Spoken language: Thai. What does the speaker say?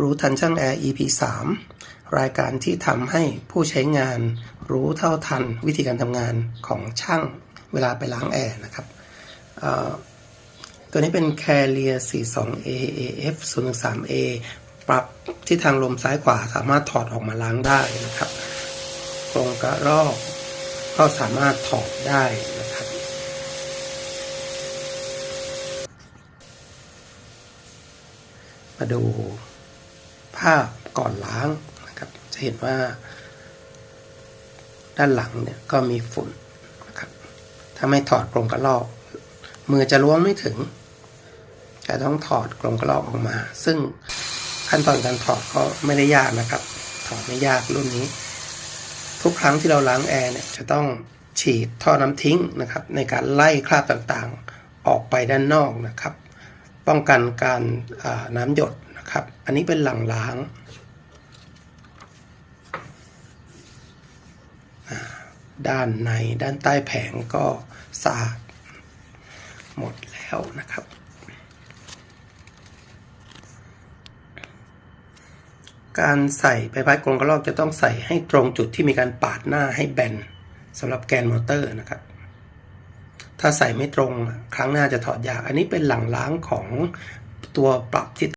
รู้ทันช่างแอร์ EP 3 รายการที่ทำให้ผู้ใช้งาน รู้เท่าทันวิธีการทำงานของช่างเวลาไปล้างแอร์นะครับตัวนี้เป็น Carrier 42A AF 013A ปรับที่ทางลมซ้ายขวาสามารถถอดออกมาล้างได้นะครับกรงกระรอกก็สามารถถอดได้นะครับมาดูาพก่อนล้างนะครับ จะเห็นว่า ด้านหลังเนี่ยก็มีฝุ่นนะครับ ถ้าไม่ถอดกรงกระรอกมือจะล้วงไม่ถึง จะต้องถอดกรงกระรอกออกมา ซึ่งขั้นตอนการถอดก็ไม่ได้ยากนะครับ ถอดไม่ยากรุ่นนี้ ทุกครั้งที่เราล้างแอร์เนี่ยจะต้องฉีดท่อน้ำทิ้งนะครับ ในการไล่คราบต่างๆ ออกไปด้านนอกนะครับ ป้องกันการน้ำหยด นะครับ อันนี้เป็นหลังล้างด้านในด้านใต้แผงก็สะอาดหมดแล้วนะครับ การใส่ใบพัดกรงกระรอกจะต้องใส่ให้ตรงจุดที่มีการปาดหน้าให้แบนสำหรับแกนมอเตอร์นะครับ ถ้าใส่ไม่ตรงครั้งหน้าจะถอดยาก อันนี้เป็นหลังล้างของตัวปรับทิศ